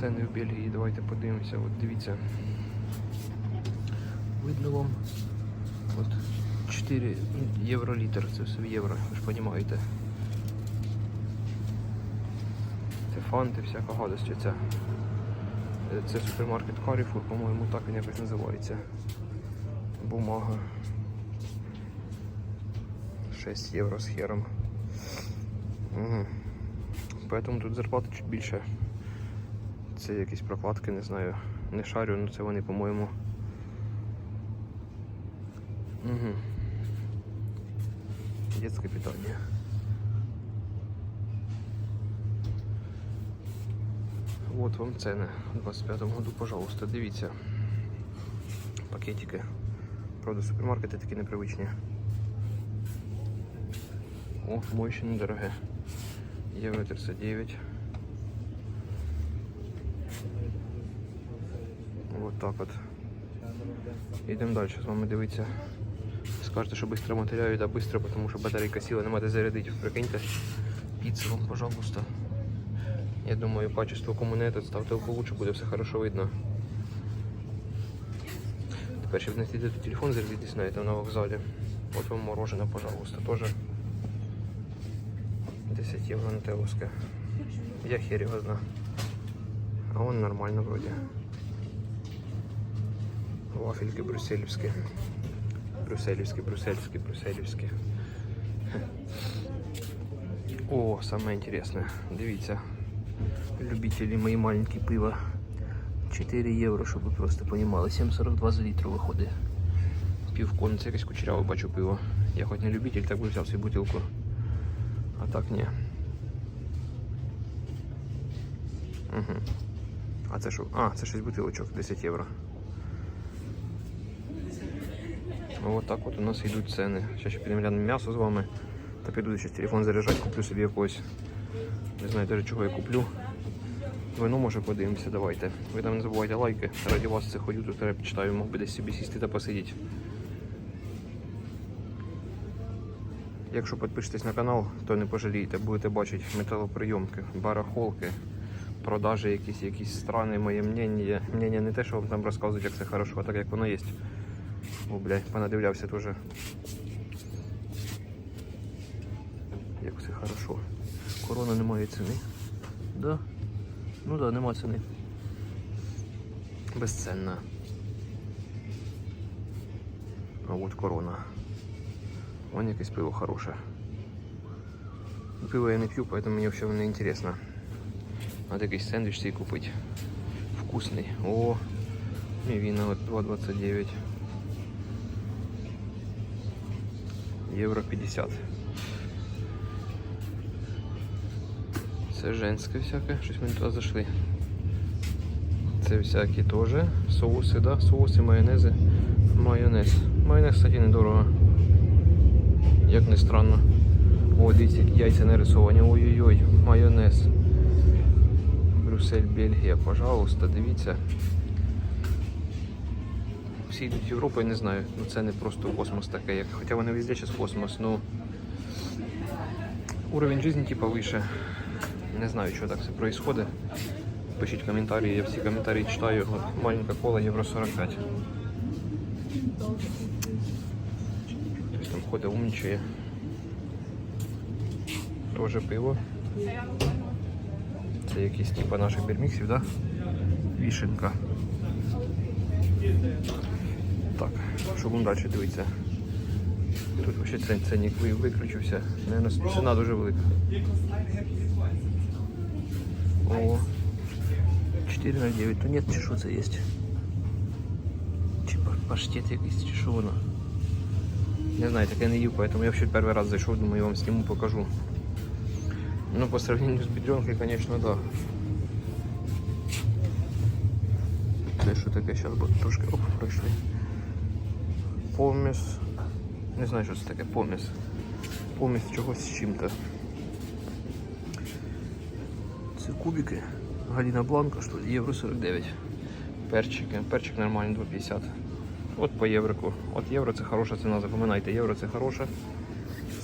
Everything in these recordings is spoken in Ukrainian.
ціни в Бельгії. Давайте подивимося. От дивіться. Видно вам. От 4 євро літр, це все в євро, ви ж розумієте. Це фанти, всяка гадость оця. Це супермаркет Carrefour, по-моєму, так він якось називається. Бумага. 6 євро з хером. Угу. Поэтому тут зарплата чуть більше. Це якісь прокладки, не знаю. Не шарю, ну це вони, по-моєму. Угу. Детское питание. Вот вам цены в 25 году, пожалуйста, дивіться. Пакетики. Правда, супермаркети такі непривичні. О, моє недороге. Євро 39. Вот так от. Йдемо далі з вами дивитися. Скажете, що швидко мотиляю, да швидко, тому що батарейка сіла, нема де зарядити. Прикиньте. Піцу вам, пожалуйста. Я думаю, качество кому не ставте получше, буде все хорошо видно. Тепер, де тут телефон зарядити, знаєте, на вокзалі. От вам мороженое, пожалуйста, тоже 10 євро на телоске. Я хер його знаю. А он нормально вроде. Вафельки брюссельські. Брюссельські, брюссельські, брюссельські. О, самое интересное. Дивіться. Любителі мої маленькі пива. 4 євро, щоб ви просто розуміли. 7,42 за літру виходить. Півко, ну це якесь кучеряве бачу пиво. Я хоч не любитель, так би взяв собі бутилку. А так ні. Угу. А це що? А, це 6 бутилочок, 10 євро. Ну, от так от у нас йдуть ціни. Зараз ще підемо м'ясо з вами. Та піду ще телефон заряджати, куплю собі якогось. Не знаю навіть чого я куплю. Вино може подивимося, давайте. Ви там не забувайте лайки. Раді вас це ходю, тут реп читаю, мог би десь собі сісти та посидіти. Якщо підпишетесь на канал, то не пожалієте, будете бачити металоприйомки, барахолки, продажі якісь, якісь страни, моє мнення. Мнення не те, що вам там розказують, як це хорошо, а так як воно є. О, блядь, понадивлявся теж. Як все хорошо. Корона не має ціни. Да? Ну да, нема ціни. Безценна. А от корона. Вон якесь пиво хороше. Пиво я не п'ю, поэтому мені взагалі не интересно. Надо якийсь сендвіч цей купити. Вкусний. О, мівіна от 2,29. Євро 50. Це женське всяке, щось ми туди зайшли. Це всякі теж соуси, да? Соуси, майонези. Майонез. Майонез, кстати, недорого. Як не странно. О, дивіться, яйця нарисовані. Ой-ой-ой, майонез. Брюссель, Бельгія, пожалуйста, дивіться. Всі йдуть в Європу, не знаю. Ну це не просто космос таке, як. Хоча вони везде зараз космос, ну уровень життя типа вище. Не знаю, що так все происходит. Пишіть коментарі, я всі коментарі читаю. От маленька кола євро 45. Хтось там ходить умнічає. Тоже пиво. Це якісь типа наших бельміксів, да? Вішенка. Так, що будемо далі дивитися? Тут взагалі цен, ценник ви- виключився. Наверно, ціна дуже велика. О, 4,09. То нет, чи що це є? Чи па- паштет якийсь, чи що воно? Не знаю, таке не їв, поэтому я вообще перший раз зайшов, думаю, я вам сниму, покажу. Ну, по сравнению с бедренкой, конечно, да. Це що таке, зараз трошки оп, пройшли. Поміс. Не знаю, що це таке, поміс. Поміс чогось з чим-то. Це кубики. Галіна Бланка, що ли, євро 49. Перчики. Перчик нормальний 2,50. От по єврику. От євро це хороша ціна, запам'ятайте, євро це хороша.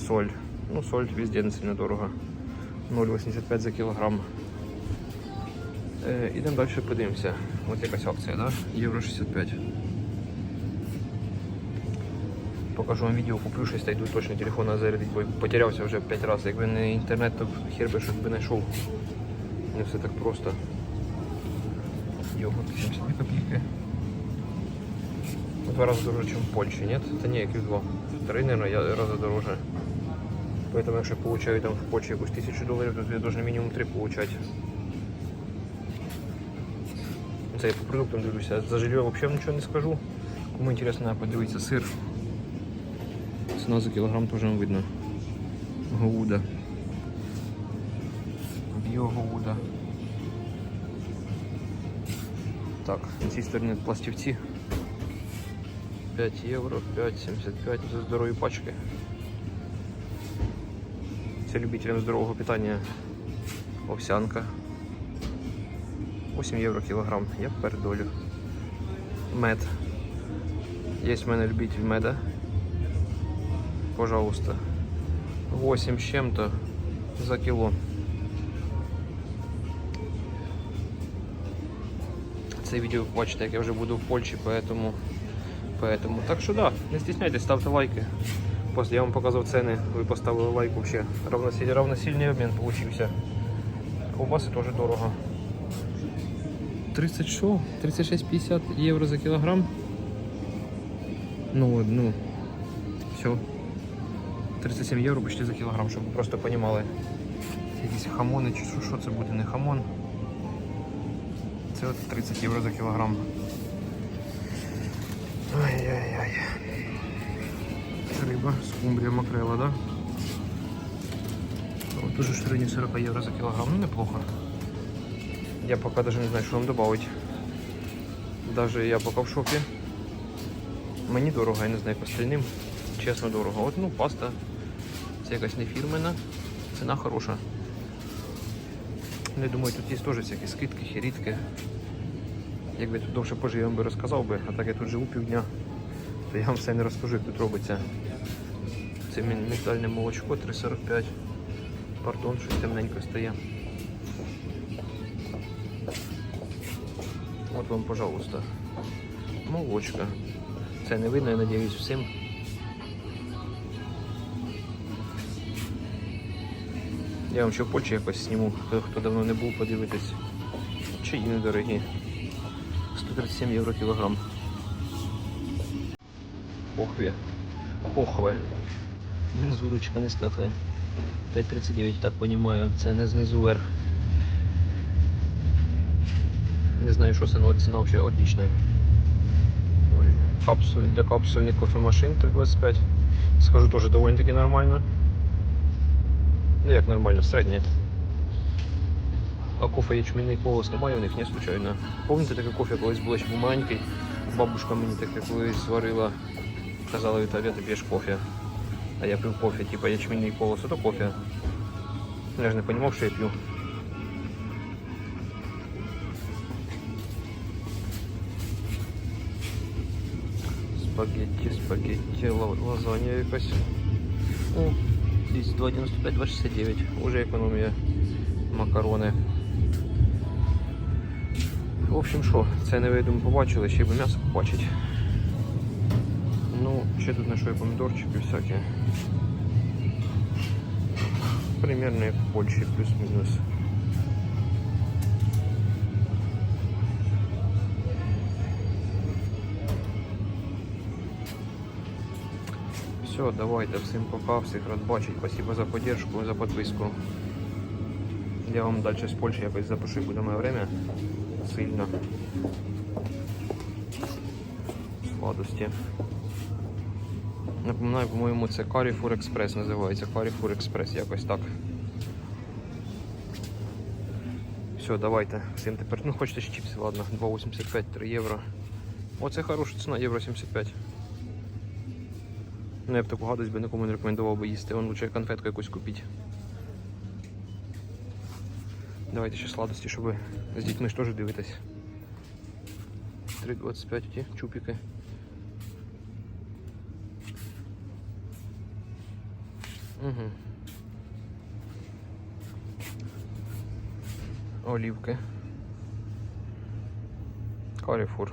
Соль. Ну, соль везде не сильно дорого. 0,85 за кілограм. Е, ідемо далі подивимося. Ось якась акція, да? Євро 65. Покажу вам відео, куплю щось та йду точно телефон на зарядить, бо потерявся вже 5 разів. Якби не інтернет, то хер би щось би знайшов. Не все так просто. Йогурт 72 копійки. В два раза дороже, чем в Польше, нет? Это не, яких два. Три, наверное, я раза дороже. Поэтому, якщо я получаю там в Польщі якусь тисячу доларів, то я должен мінімум три получать. Це я по продуктам дивлюся. За жилье взагалі нічого не скажу. Кому інтересно, треба подивитися сир. Ціна за кілограм теж видно. Гоуда. Біоговуда. Так, на цій стороні пластівці. 5 євро, 5,75 за здорові пачки. Це любителям здорового питання овсянка. 8 євро кілограм. Я передолю. Мед. Є в мене любитель меда. Пожалуйста. 8 з чим-то за кіло. Це відео бачите, як я вже буду в Польщі, поэтому, поэтому. Так що да, не стесняйтесь, ставте лайки. После я вам показав ціни, ви поставили лайк вообще. Равносиль, равносильний обмін получився. Ковбаси теж дорого. 30 що? 36,50 євро за кілограм. Ну, ну, все. 37 євро почти за кілограм, щоб ви просто розуміли. Якісь хамони чи що, що це буде, не хамон. Це от 30 євро за кілограм. Ай-яй-яй. Риба, скумбрія, макрела, да? От Тоже в районі 40 євро за кілограм. Ну неплохо. Я пока даже не знаю, що вам добавить. Даже я пока в шокі. Мені дорого, я не знаю, по остальним. Чесно дорого. От ну паста. Це якась не фірмена. Ціна хороша. Я думаю, тут є теж всякі скидки, хірітки. Якби тут довше пожив, я вам би розказав би, а так я тут живу півдня, то я вам все не розкажу, як тут робиться. Це мігдальне молочко 3,45. Пардон, щось темненько стає. От вам, пожалуйста. Молочка. Це не видно, я надіюсь, всім. Я вам ще в Польщі якось зніму, хто, хто давно не був, подивитись. Чи недорогі. 137 євро кілограм. Похві. Похве. Мензурочка не стафе. 5,39, так понимаю. Це не знизу вверх. Не знаю, що це, але ціна взагалі отлична. Ой, Капсуль, для капсульних кофемашин 3,25. Скажу, теж доволі таки нормально. Ну як нормально, середнє. А кофе ячменний колос немає у них, не случайно. Помните таке кофе колись було ще був маленький. Бабушка мені таке колись сварила. Казала, Віталія, ти п'єш кофе. А я пив кофе, типа ячменний колос, то кофе. Я ж не розумів, що я п'ю. Спагетті, спагетті, ла- лазанья якась. О, здесь 2,95, 2,69. Уже економія. Макарони. В общем, що, це не видимо побачили, ще й би м'ясо побачить. Ну, ще тут знайшов я помідорчики всякі. Примерно як в Польщі, плюс-мінус. Все, давайте, всім пока, всіх рад бачить. Спасибо за поддержку, за подписку. Я вам далі з Польщі якось запишу, буде моє время. Сильно. Сладості. Напоминаю, по-моєму, це Carrefour Express називається. Carrefour Express, якось так. Все, давайте. Всім тепер. Ну хочете чіпси, ладно. 2,85, 3 євро. Оце хороша ціна, євро 75. Ну я б таку гадость би нікому не рекомендував би їсти. Вон лучше конфетку якусь купити. Давайте ще сладості, щоб з дітьми ж теж дивитесь. 3,25 ті чупіки. Угу. Олівки. Каріфур.